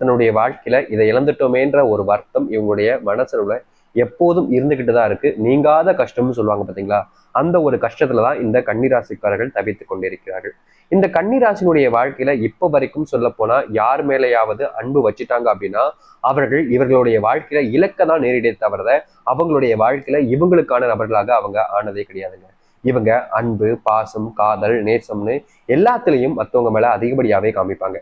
தன்னுடைய வாழ்க்கையில இதை இழந்துட்டோமேன்ற ஒரு வருத்தம் இவங்களுடைய மனசுல எப்போதும் இருந்துகிட்டு தான் இருக்கு. நீங்காத கஷ்டம்னு சொல்லுவாங்க பாத்தீங்களா? அந்த ஒரு கஷ்டத்துல தான் இந்த கன்னிராசிக்காரர்கள் தவித்து கொண்டிருக்கிறார்கள். இந்த கன்னிராசினுடைய வாழ்க்கையில இப்ப வரைக்கும் சொல்ல போனா யார் மேலேயாவது அன்பு வச்சுட்டாங்க அப்படின்னா அவர்கள் இவர்களுடைய வாழ்க்கையில இலக்க தான் நேரிடே தவிர அவங்களுடைய வாழ்க்கையில இவங்களுக்கான நபர்களாக அவங்க ஆனதே கிடையாதுங்க. இவங்க அன்பு பாசம் காதல் நேசம்னு எல்லாத்துலேயும் மற்றவங்க மேல அதிகப்படியாவே காமிப்பாங்க.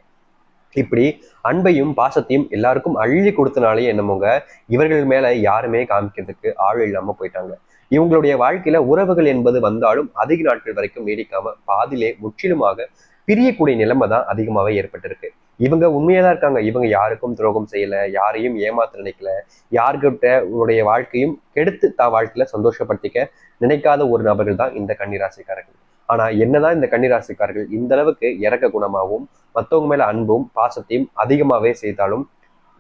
இப்படி அன்பையும் பாசத்தையும் எல்லாருக்கும் அள்ளி கொடுத்தனாலே என்னமோங்க இவர்கள் மேல யாருமே காமிக்கிறதுக்கு ஆள் இல்லாம போயிட்டாங்க. இவங்களுடைய வாழ்க்கையில உறவுகள் என்பது வந்தாலும் அதிக நாட்கள் வரைக்கும் நீடிக்காம பாதிலே முற்றிலுமாக பிரியக்கூடிய நிலைமை தான் அதிகமாகவே ஏற்பட்டிருக்கு. இவங்க உண்மையா தான் இருக்காங்க. இவங்க யாருக்கும் துரோகம் செய்யல யாரையும் ஏமாத்த நினைக்கல. யாருக்கிட்ட உங்களுடைய வாழ்க்கையும் கெடுத்து தான் வாழ்க்கையில சந்தோஷப்படுத்திக்க நினைக்காத ஒரு நபர்கள் தான் இந்த கன்னிராசிக்காரர்கள். ஆனா என்னதான் இந்த கன்னிராசிக்காரர்கள் இந்த அளவுக்கு இறக்க குணமாகவும் மற்றவங்க மேல அன்பும் பாசத்தையும் அதிகமாகவே செய்தாலும்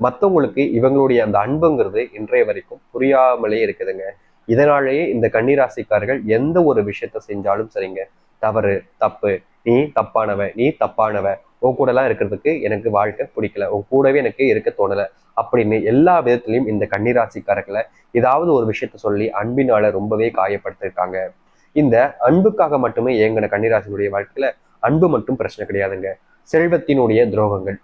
மற்றவங்களுக்கு இவங்களுடைய அந்த அன்புங்கிறது இன்றைய வரைக்கும் புரியாமலே இருக்குதுங்க. இதனாலேயே இந்த கன்னிராசிக்காரர்கள் எந்த ஒரு விஷயத்த செஞ்சாலும் சரிங்க. தவறு தப்பு நீ தப்பானவ நீ தப்பானவ உன் கூடலாம் இருக்கிறதுக்கு எனக்கு வாழ்க்கை பிடிக்கல உன் கூடவே எனக்கு இருக்க தோணல அப்படின்னு எல்லா விதத்திலையும் இந்த கன்னிராசிக்காரர்களை ஏதாவது ஒரு விஷயத்த சொல்லி அன்பினால ரொம்பவே காயப்படுத்திருக்காங்க. இந்த அன்புக்காக மட்டுமே இயங்கின கன்னிராசினுடைய வாழ்க்கையில அன்பு மட்டும் பிரச்சனை கிடையாதுங்க. செல்வத்தினுடைய துரோகங்கள்.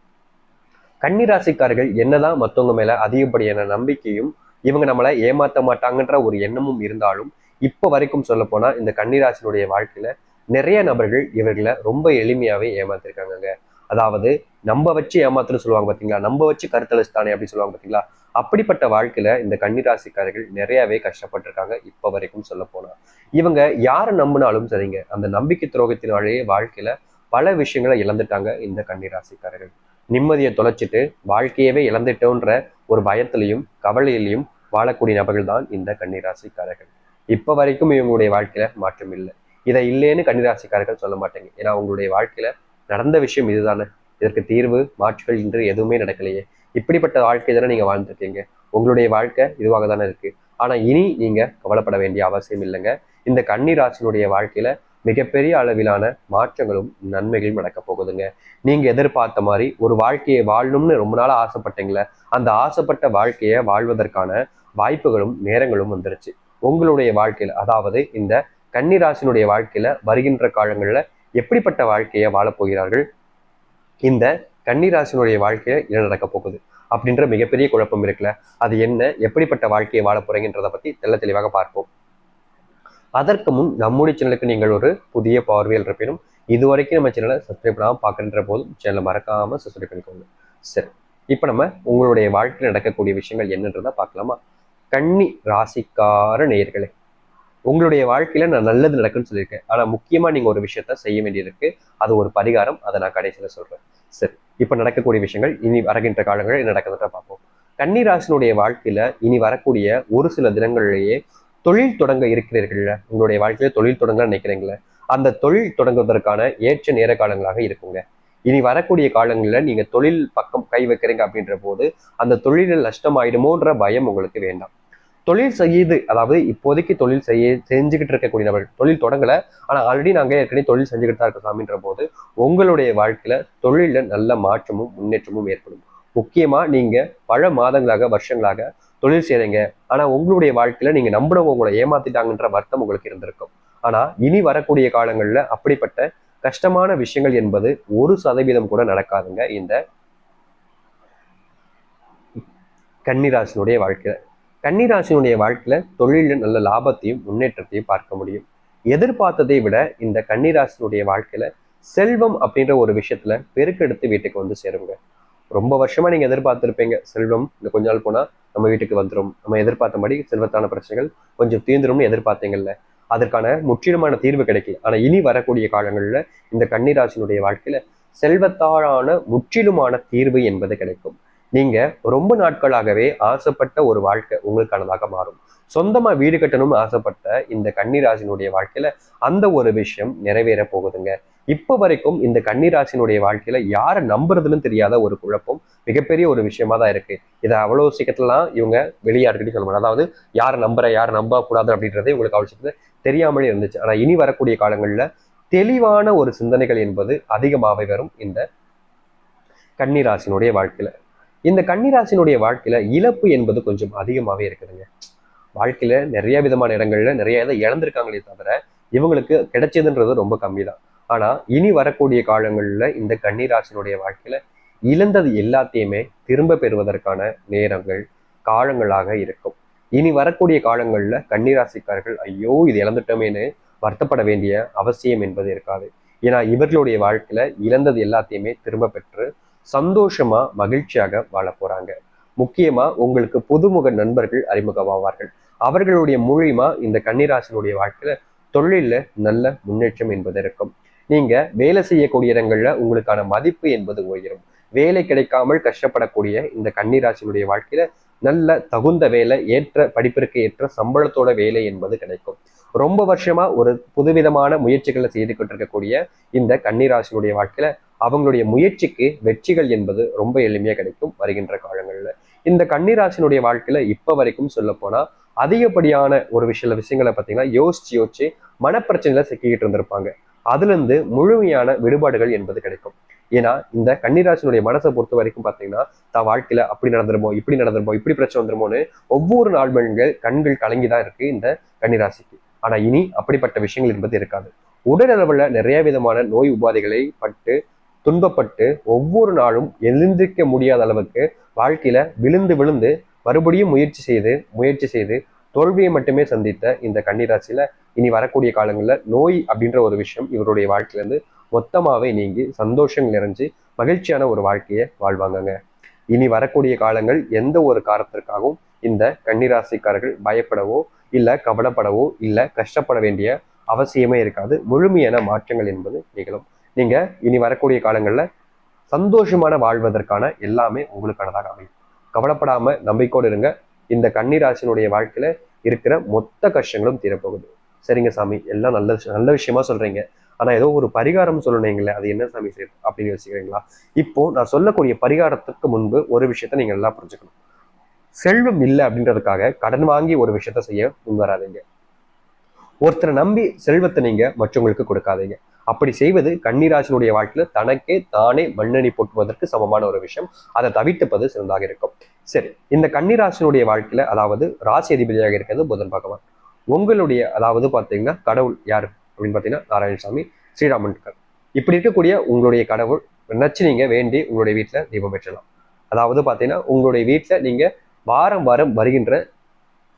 கன்னிராசிக்காரர்கள் என்னதான் மற்றவங்க மேல அதிகப்படியான நம்பிக்கையும் இவங்க நம்மளை ஏமாத்த மாட்டாங்கன்ற ஒரு எண்ணமும் இருந்தாலும் இப்போ வரைக்கும் சொல்ல போனா இந்த கன்னிராசினுடைய வாழ்க்கையில நிறைய நபர்கள் இவர்களை ரொம்ப எளிமையாவே ஏமாத்திருக்காங்கங்க. அதாவது நம்ம வச்சு ஏமாத்துன்னு சொல்லுவாங்க பாத்தீங்களா? நம்ம வச்சு கருத்தளிச்சுதானே அப்படின்னு சொல்லுவாங்க பாத்தீங்களா? அப்படிப்பட்ட வாழ்க்கையில இந்த கன்னிராசிக்காரர்கள் நிறையவே கஷ்டப்பட்டிருக்காங்க இப்போ வரைக்கும் சொல்ல போனா. இவங்க யாரை நம்பினாலும் சரிங்க அந்த நம்பிக்கை துரோகத்தினாலேயே வாழ்க்கையில பல விஷயங்களை இழந்துட்டாங்க இந்த கன்னிராசிக்காரர்கள். நிம்மதியை தொலைச்சிட்டு வாழ்க்கையவே இழந்துட்டோன்ற ஒரு பயத்திலையும் கவலையிலையும் வாழக்கூடிய நபர்கள் தான் இந்த கன்னிராசிக்காரர்கள். இப்போ வரைக்கும் இவங்களுடைய வாழ்க்கையில மாற்றம் இல்லை. இதை இல்லைன்னு கன்னிராசிக்காரர்கள் சொல்ல மாட்டேங்க. ஏன்னா உங்களுடைய வாழ்க்கையில நடந்த விஷயம் இதுதானே. இதற்கு தீர்வு மாற்றுகள் என்று எதுவுமே நடக்கலையே. இப்படிப்பட்ட வாழ்க்கை தானே நீங்க வாழ்ந்துருக்கீங்க. உங்களுடைய வாழ்க்கை இதுவாக தானே இருக்கு. ஆனா இனி நீங்க கவலைப்பட வேண்டிய அவசியம் இல்லைங்க. இந்த கன்னிராசினுடைய வாழ்க்கையில மிகப்பெரிய அளவிலான மாற்றங்களும் நன்மைகளும் நடக்க போகுதுங்க. நீங்க எதிர்பார்த்த மாதிரி ஒரு வாழ்க்கையை வாழணும்னு ரொம்ப நாள் ஆசைப்பட்டீங்களே அந்த ஆசைப்பட்ட வாழ்க்கையை வாழ்வதற்கான வாய்ப்புகளும் நேரங்களும் வந்துருச்சு. உங்களுடைய வாழ்க்கையில அதாவது இந்த கன்னிராசினுடைய வாழ்க்கையில வருகின்ற காலங்கள்ல எப்படிப்பட்ட வாழ்க்கையை வாழப்போகிறார்கள் இந்த கன்னிராசினுடைய வாழ்க்கையில என்ன நடக்க போகுது அப்படின்ற மிகப்பெரிய குழப்பம் இருக்குல்ல. அது என்ன எப்படிப்பட்ட வாழ்க்கையை வாழ போறீங்கன்றதை பத்தி தெள்ள தெளிவாக பார்ப்போம். அதற்கு முன் நம்முடைய சேனலுக்கு நீங்கள் ஒரு புதிய பார்வையில் இருப்பினும் இது வரைக்கும் நம்ம சேனலை சப்ஸ்கிரைப் பண்ணாமல் பார்க்கின்ற போதும் சேனலை மறக்காம சப்ஸ்கிரைப் பண்ணிக்கோங்க. சரி இப்போ நம்ம உங்களுடைய வாழ்க்கையில் நடக்கக்கூடிய விஷயங்கள் என்னன்றதை பார்க்கலாமா? கன்னி ராசிக்கார நேயர்களே உங்களுடைய வாழ்க்கையில நான் நல்லது நடக்குன்னு சொல்லியிருக்கேன். ஆனா முக்கியமா நீங்க ஒரு விஷயத்த செய்ய வேண்டியிருக்கு. அது ஒரு பரிகாரம். அதை நான் கடைசியில சொல்றேன். சரி இப்ப நடக்கக்கூடிய விஷயங்கள் இனி வரகின்ற காலங்களில் என்ன பார்ப்போம். கன்னிராசினுடைய வாழ்க்கையில இனி வரக்கூடிய ஒரு சில தினங்களிலேயே தொழில் தொடங்க இருக்கிறீர்கள்ல. உங்களுடைய வாழ்க்கையில தொழில் தொடங்க நினைக்கிறீங்களே? அந்த தொழில் தொடங்குவதற்கான ஏற்ற நேர காலங்களாக இருக்குங்க. இனி வரக்கூடிய காலங்களில் நீங்க தொழில் பக்கம் கை வைக்கிறீங்க அப்படின்ற போது அந்த தொழிலில் நஷ்டம் ஆயிடுமோன்ற பயம் உங்களுக்கு வேண்டாம். தொழில் செய்யுது அதாவது இப்போதைக்கு தொழில் செய்ய செஞ்சுக்கிட்டு இருக்கக்கூடிய நபர்கள் தொழில் தொடங்கல ஆனால் ஆல்ரெடி நாங்கள் ஏற்கனவே தொழில் செஞ்சுக்கிட்டு தான் இருக்கோம் சாமின்ற போது உங்களுடைய வாழ்க்கையில தொழிலில் நல்ல மாற்றமும் முன்னேற்றமும் ஏற்படும். முக்கியமா நீங்க பல மாதங்களாக வருஷங்களாக தொழில் செய்கிறீங்க ஆனா உங்களுடைய வாழ்க்கையில நீங்க நம்பினவங்க உங்களை ஏமாத்திட்டாங்கன்ற வருத்தம் உங்களுக்கு இருந்திருக்கும். ஆனா இனி வரக்கூடிய காலங்கள்ல அப்படிப்பட்ட கஷ்டமான விஷயங்கள் என்பது ஒரு சதவீதம் கூட நடக்காதுங்க இந்த கன்னிராசினுடைய வாழ்க்கையில. கன்னிராசினுடைய வாழ்க்கையில தொழிலில் நல்ல லாபத்தையும் முன்னேற்றத்தையும் பார்க்க முடியும். எதிர்பார்த்ததை விட இந்த கன்னிராசினுடைய வாழ்க்கையில செல்வம் அப்படின்ற ஒரு விஷயத்துல பெருக்கெடுத்து வீட்டுக்கு வந்து சேருங்க. ரொம்ப வருஷமா நீங்க எதிர்பார்த்திருப்பீங்க செல்வம் இந்த கொஞ்ச நாள் போனா நம்ம வீட்டுக்கு வந்துடும் நம்ம எதிர்பார்த்தபடி செல்வத்தான பிரச்சனைகள் கொஞ்சம் தீர்ந்துரும்னு எதிர்பார்த்தீங்கல்ல. அதற்கான முற்றிலுமான தீர்வு கிடைக்கல. ஆனா இனி வரக்கூடிய காலங்களில் இந்த கன்னிராசினுடைய வாழ்க்கையில செல்வத்தாலான முற்றிலுமான தீர்வு என்பது கிடைக்கும். நீங்க ரொம்ப நாட்களாகவே ஆசைப்பட்ட ஒரு வாழ்க்கை உங்களுக்கானதாக மாறும். சொந்தமா வீடு கட்டணும்னு ஆசைப்பட்ட இந்த கன்னிராசினுடைய வாழ்க்கையில அந்த ஒரு விஷயம் நிறைவேற போகுதுங்க. இப்போ வரைக்கும் இந்த கன்னிராசினுடைய வாழ்க்கையில யாரை நம்புறதுன்னு தெரியாத ஒரு குழப்பம் மிகப்பெரிய ஒரு விஷயமா தான் இருக்கு. இதை அவ்வளவு சீக்கிரத்துலாம் இவங்க வெளியாட்டுக்கிட்டே சொல்ல மாட்டாங்க. அதாவது யாரை நம்புற யாரை நம்ப கூடாது அப்படின்றதே உங்களுக்கு அவசியத்துல தெரியாமலே இருந்துச்சு. ஆனா இனி வரக்கூடிய காலங்கள்ல தெளிவான ஒரு சிந்தனைகள் என்பது அதிகமாகவே வரும் இந்த கன்னிராசினுடைய வாழ்க்கையில. இந்த கன்னிராசினுடைய வாழ்க்கையில இழப்பு என்பது கொஞ்சம் அதிகமாவே இருக்குதுங்க. வாழ்க்கையில நிறைய விதமான இடங்கள்ல நிறைய இதை இழந்திருக்காங்களே தவிர இவங்களுக்கு கிடைச்சதுன்றது ரொம்ப கம்மி தான் ஆனா இனி வரக்கூடிய காலங்கள்ல இந்த கன்னிராசினுடைய வாழ்க்கையில இழந்தது எல்லாத்தையுமே திரும்ப பெறுவதற்கான நேரங்கள் காலங்களாக இருக்கும். இனி வரக்கூடிய காலங்கள்ல கன்னிராசிக்காரர்கள் ஐயோ இது இழந்துட்டோமேன்னு வருத்தப்பட வேண்டிய அவசியம் என்பது இருக்காது. ஏன்னா இவர்களுடைய வாழ்க்கையில இழந்தது எல்லாத்தையுமே திரும்ப பெற்று சந்தோஷமா மகிழ்ச்சியாக வாழ போறாங்க. முக்கியமா உங்களுக்கு புதுமுக நண்பர்கள் அறிமுகமாவார்கள். அவர்களுடைய மூலியமா இந்த கன்னிராசனுடைய வாழ்க்கையில தொழில நல்ல முன்னேற்றம் என்பது இருக்கும். நீங்க வேலை செய்யக்கூடிய இடங்கள்ல உங்களுக்கான மதிப்பு என்பது உயரும். வேலை கிடைக்காமல் கஷ்டப்படக்கூடிய இந்த கன்னிராசினுடைய வாழ்க்கையில நல்ல தகுந்த வேலை ஏற்ற படிப்பிற்கு ஏற்ற சம்பளத்தோட வேலை என்பது கிடைக்கும். ரொம்ப வருஷமா ஒரு புதுவிதமான முயற்சிகளை செய்து கொண்டிருக்கக்கூடிய இந்த கன்னிராசினுடைய வாழ்க்கையில அவங்களுடைய முயற்சிக்கு வெற்றிகள் என்பது ரொம்ப எளிமையா கிடைக்கும் வருகின்ற காலங்கள்ல. இந்த கன்னிராசினுடைய வாழ்க்கையில இப்ப வரைக்கும் சொல்ல போனா அதிகப்படியான ஒரு விஷய விஷயங்களை பார்த்தீங்கன்னா யோசிச்சு யோசிச்சு மனப்பிரச்சனையில சிக்கிக்கிட்டு இருந்திருப்பாங்க. அதுலேருந்து முழுமையான விடுபாடுகள் என்பது கிடைக்கும். ஏன்னா இந்த கன்னிராசினுடைய மனசை பொறுத்த வரைக்கும் பார்த்தீங்கன்னா தான் வாழ்க்கையில அப்படி நடந்துருமோ இப்படி நடந்துருமோ இப்படி பிரச்சனை வந்துருமோன்னு ஒவ்வொரு நாள் கண்கள் கலங்கி தான் இருக்கு இந்த கன்னிராசிக்கு. ஆனா இனி அப்படிப்பட்ட விஷயங்கள் என்பது இருக்காது. உடல் அளவுல நிறைய விதமான நோய் உபாதைகளை பட்டு துன்பப்பட்டு ஒவ்வொரு நாளும் எழுந்திருக்க முடியாத அளவுக்கு வாழ்க்கையில விழுந்து விழுந்து மறுபடியும் முயற்சி செய்து முயற்சி செய்து தோல்வியை மட்டுமே சந்தித்த இந்த கன்னிராசியில இனி வரக்கூடிய காலங்களில் நோய் அப்படின்ற ஒரு விஷயம் இவருடைய வாழ்க்கையிலேருந்து மொத்தமாகவே நீங்கி சந்தோஷம் நிறைஞ்சு மகிழ்ச்சியான ஒரு வாழ்க்கையை வாழ்வாங்கங்க. இனி வரக்கூடிய காலங்கள் எந்த ஒரு காரணத்திற்காகவும் இந்த கன்னிராசிக்காரர்கள் பயப்படவோ இல்லை கவலைப்படவோ இல்லை கஷ்டப்பட வேண்டிய அவசியமே இருக்காது. முழுமையான மாற்றங்கள் என்பது நிகழும். நீங்க இனி வரக்கூடிய காலங்களில் சந்தோஷமான வாழ்வதற்கான எல்லாமே உங்களுக்கானதாக அமையும். கவலைப்படாம நம்பிக்கோடு இருங்க. இந்த கன்னிராசினுடைய வாழ்க்கையில இருக்கிற மொத்த கஷ்டங்களும் தீரப்போகுது. சரிங்க சாமி. எல்லாம் நல்ல நல்ல விஷயமா சொல்றீங்க. ஆனா ஏதோ ஒரு பரிகாரம் சொல்லணுங்களே அது என்ன சாமி செய்யும் அப்படின்னு யோசிக்கிறீங்களா? இப்போ நான் சொல்லக்கூடிய பரிகாரத்துக்கு முன்பு ஒரு விஷயத்த நீங்க நல்லா புரிஞ்சுக்கணும். செல்வம் இல்லை அப்படின்றதுக்காக கடன் வாங்கி ஒரு விஷயத்த செய்ய முன்வராதீங்க. ஒருத்தரை நம்பி செல்வத்தை நீங்க மற்றவங்களுக்கு கொடுக்காதீங்க. அப்படி செய்வது கன்னிராசினுடைய வாழ்க்கையில தனக்கே தானே மண்ணெண்ணி போட்டுவதற்கு சமமான ஒரு விஷயம். அதை தவிர்த்துப்பது சிறந்தாக இருக்கும். சரி இந்த கன்னிராசினுடைய வாழ்க்கையில அதாவது ராசி அதிபதியாக இருக்கிறது புதன் பகவான். உங்களுடைய அதாவது பார்த்தீங்கன்னா கடவுள் யார்? அப்படின்னு பார்த்தீங்கன்னா நாராயணசாமி ஸ்ரீராமன்கர். இப்படி இருக்கக்கூடிய உங்களுடைய கடவுள் நினைச்சு நீங்க வேண்டி உங்களுடைய வீட்டில் தீபம் பெற்றலாம் அதாவது பார்த்தீங்கன்னா உங்களுடைய வீட்டில் நீங்க வாரம் வாரம் வருகின்ற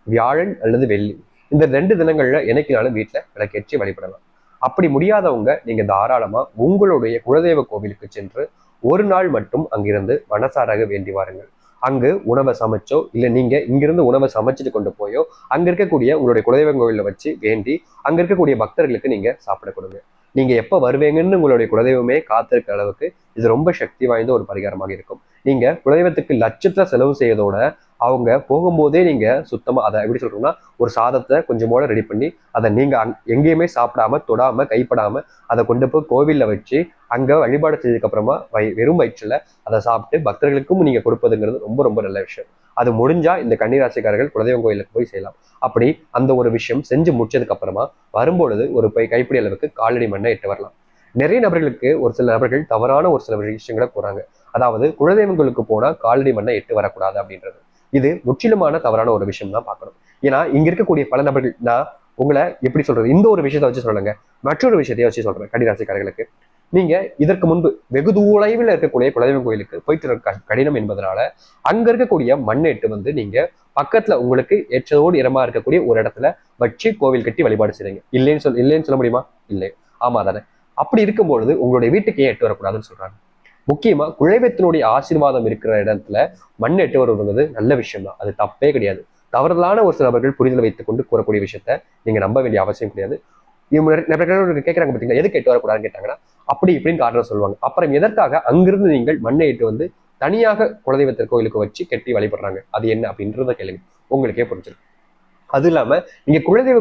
வியாழன் அல்லது வெள்ளி. இந்த ரெண்டு தினங்கள்ல என்னைக்குனாலும் வீட்டில் விளக்கேற்றி வழிபடலாம். அப்படி முடியாதவங்க நீங்க தாராளமாக உங்களுடைய குலதெய்வ கோவிலுக்கு சென்று ஒரு நாள் மட்டும் அங்கிருந்து மனசாராக வேண்டி வாருங்கள். அங்கு உணவை சமைச்சோ இல்லை நீங்க இங்கிருந்து உணவை சமைச்சிட்டு கொண்டு போயோ அங்க இருக்கக்கூடிய உங்களுடைய குலதெய்வ கோவிலில் வச்சு வேண்டி அங்க இருக்கக்கூடிய பக்தர்களுக்கு நீங்க சாப்பிட கொடுங்க. நீங்க எப்ப வருவீங்கன்னு உங்களுடைய குலதெய்வமே காத்திருக்க அளவுக்கு இது ரொம்ப சக்தி வாய்ந்த ஒரு பரிகாரமாக இருக்கும். நீங்க குலதெய்வத்துக்கு லட்சத்தில் செலவு செய்யறதோட அவங்க போகும்போதே நீங்க சுத்தமா அதை எப்படி சொல்றோம்னா ஒரு சாதத்தை கொஞ்சமோட ரெடி பண்ணி அதை நீங்க அங் எங்கேயுமே சாப்பிடாம தொடாம கைப்படாம அதை கொண்டு போய் கோவிலில் வச்சு அங்க வழிபாடு செய்ததுக்கு அப்புறமா வை வெறும் வயிற்றுல அதை சாப்பிட்டு பக்தர்களுக்கும் நீங்க கொடுப்பதுங்கிறது ரொம்ப ரொம்ப நல்ல விஷயம். அது முடிஞ்சா இந்த கன்னிராசிக்காரர்கள் குலதெய்வம் கோயிலுக்கு போய் செய்யலாம். அப்படி அந்த ஒரு விஷயம் செஞ்சு முடிச்சதுக்கு அப்புறமா வரும்பொழுது ஒரு பை கைப்பிடி அளவுக்கு காலடி மண்ணை இட்டு வரலாம். நிறைய நபர்களுக்கு ஒரு சில நபர்கள் தவறான ஒரு சில விஷயங்களை கூறாங்க. அதாவது குலதெய்வங்களுக்கு போனா காலடி மண்ணை எட்டு வரக்கூடாது அப்படின்றது. இது முற்றிலுமான தவறான ஒரு விஷயம் தான் பார்க்கணும். ஏன்னா இங்க இருக்கக்கூடிய பல நபர்கள் நான் உங்களை எப்படி சொல்றது? இந்த ஒரு விஷயத்தை வச்சு சொல்லுங்க மற்றொரு விஷயத்தையும் வச்சு சொல்றேன் கன்னிராசிக்காரர்களுக்கு. நீங்க இதற்கு முன்பு வெகு தொலைவில் இருக்கக்கூடிய குலதெய்வம் கோயிலுக்கு போயிட்டு இருக்க கடினம் என்பதனால அங்க இருக்கக்கூடிய மண்ணெட்டு வந்து நீங்க பக்கத்துல உங்களுக்கு ஏற்றதோடு இடமா இருக்கக்கூடிய ஒரு இடத்துல வச்சு கோவில் கட்டி வழிபாடு செய்றீங்க. இல்லைன்னு சொல் இல்லைன்னு சொல்ல முடியுமா? இல்லை. ஆமா தானே அப்படி இருக்கும்பொழுது உங்களுடைய வீட்டுக்கு ஏன் எட்டு வரக்கூடாதுன்னு சொல்றாங்க. முக்கியமா குழைவத்தினுடைய ஆசீர்வாதம் இருக்கிற இடத்துல மண் எட்டு வருவது நல்ல விஷயம் தான். அது தப்பே கிடையாது. தவறுதலான ஒரு சில நபர்கள் புரிதல் வைத்துக் கொண்டு கூறக்கூடிய விஷயத்த நீங்க நம்ப வேண்டிய அவசியம் கிடையாது. இவங்க நிறைய நபர்கள் கேட்கறாங்க பார்த்தீங்களா எது கேட்டு வரக்கூடாதுன்னு கேட்டாங்கன்னா அப்படி இப்படின்னு காரணம் சொல்லுவாங்க. அப்புறம் எதற்காக அங்கிருந்து நீங்கள் மண்ணை இட்டு வந்து தனியாக குலதெய்வத்திற்கு கோயிலுக்கு வச்சு கட்டி வழிபடுறாங்க? அது என்ன அப்படின்றத கேளுங்க. உங்களுக்கே புரிஞ்சிருக்கும் அது இல்லாம நீங்க குலதெய்வ